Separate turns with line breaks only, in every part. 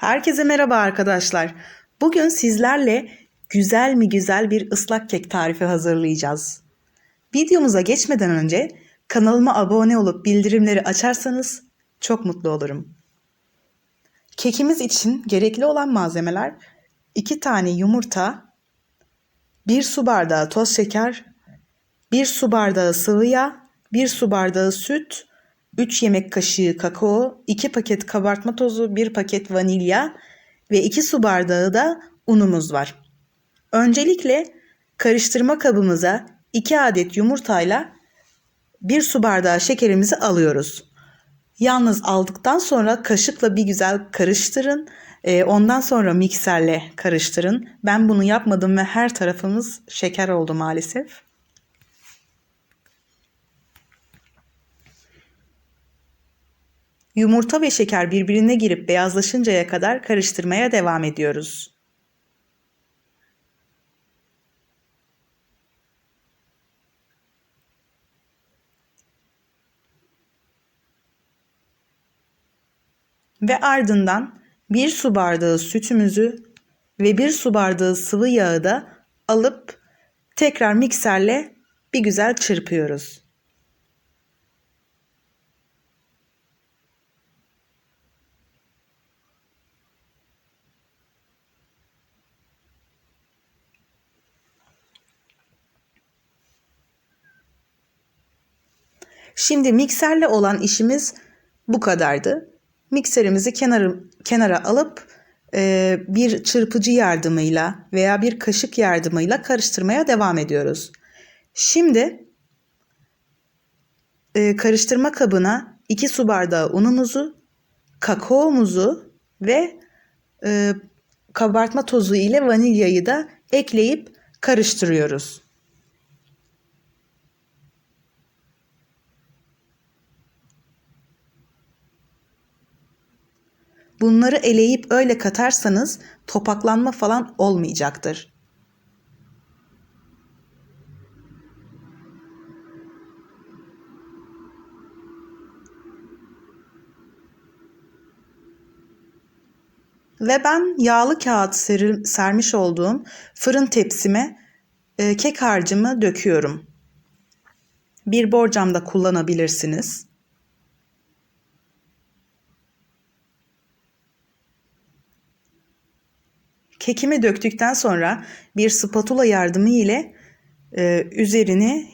Herkese merhaba arkadaşlar. Bugün sizlerle güzel mi güzel bir ıslak kek tarifi hazırlayacağız. Videomuza geçmeden önce kanalıma abone olup bildirimleri açarsanız çok mutlu olurum. Kekimiz için gerekli olan malzemeler 2 tane yumurta, 1 su bardağı toz şeker, 1 su bardağı sıvı yağ, 1 su bardağı süt, 3 yemek kaşığı kakao, 2 paket kabartma tozu, 1 paket vanilya ve 2 su bardağı da unumuz var. Öncelikle karıştırma kabımıza 2 adet yumurtayla 1 su bardağı şekerimizi alıyoruz. Yalnız aldıktan sonra kaşıkla bir güzel karıştırın. Ee, ondan sonra mikserle karıştırın. Ben bunu yapmadım ve her tarafımız şeker oldu maalesef. Yumurta ve şeker birbirine girip beyazlaşıncaya kadar karıştırmaya devam ediyoruz. Ve ardından bir su bardağı sütümüzü ve bir su bardağı sıvı yağı da alıp tekrar mikserle bir güzel çırpıyoruz. Şimdi mikserle olan işimiz bu kadardı. Mikserimizi kenara, kenara alıp e, bir çırpıcı yardımıyla veya bir kaşık yardımıyla karıştırmaya devam ediyoruz. Şimdi e, karıştırma kabına 2 su bardağı unumuzu, kakaomuzu ve e, kabartma tozu ile vanilyayı da ekleyip karıştırıyoruz. Bunları eleyip öyle katarsanız topaklanma falan olmayacaktır. Ve ben yağlı kağıt serir, sermiş olduğum fırın tepsime e, kek harcımı döküyorum. Bir borcamda kullanabilirsiniz. Kekimi döktükten sonra bir spatula yardımı ile e, üzerini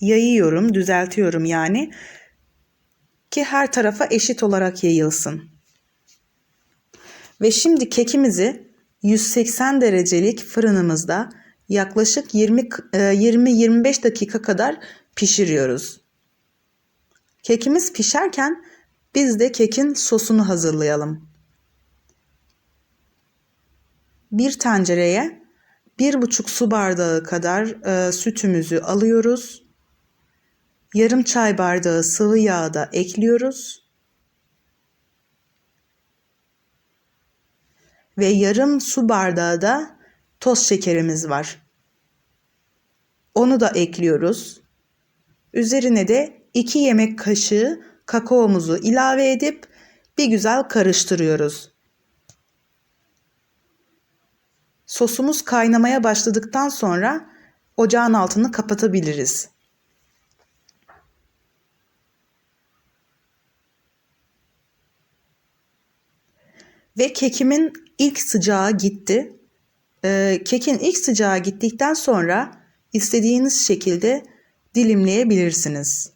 yayıyorum, düzeltiyorum yani ki her tarafa eşit olarak yayılsın. Ve şimdi kekimizi 180 derecelik fırınımızda yaklaşık 20 20-25 dakika kadar pişiriyoruz. Kekimiz pişerken biz de kekin sosunu hazırlayalım bir tencereye bir buçuk su bardağı kadar e, sütümüzü alıyoruz. Yarım çay bardağı sıvı yağ da ekliyoruz. Ve yarım su bardağı da toz şekerimiz var. Onu da ekliyoruz. Üzerine de 2 yemek kaşığı kakaomuzu ilave edip bir güzel karıştırıyoruz. Sosumuz kaynamaya başladıktan sonra ocağın altını kapatabiliriz. Ve kekimin ilk sıcağı gitti. Ee, kekin ilk sıcağı gittikten sonra istediğiniz şekilde dilimleyebilirsiniz.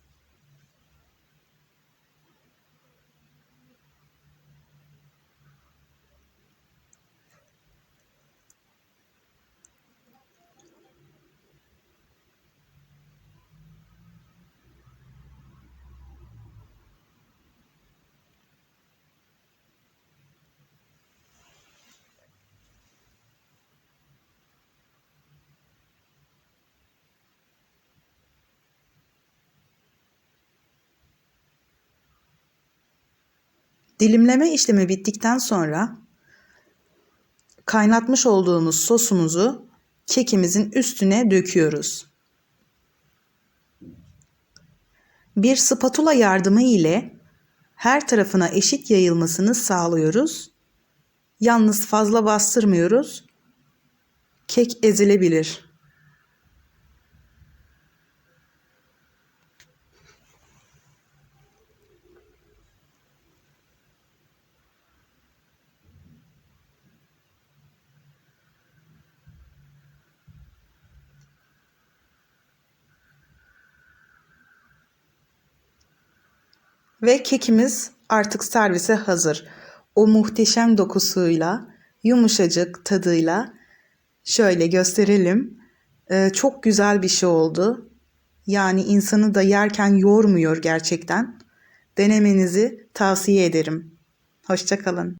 Dilimleme işlemi bittikten sonra kaynatmış olduğumuz sosumuzu kekimizin üstüne döküyoruz. Bir spatula yardımı ile her tarafına eşit yayılmasını sağlıyoruz Yalnız fazla bastırmıyoruz. Kek ezilebilir. Ve kekimiz artık servise hazır. O muhteşem dokusuyla, yumuşacık tadıyla şöyle gösterelim. Ee, çok güzel bir şey oldu. Yani insanı da yerken yormuyor gerçekten. Denemenizi tavsiye ederim. Hoşçakalın.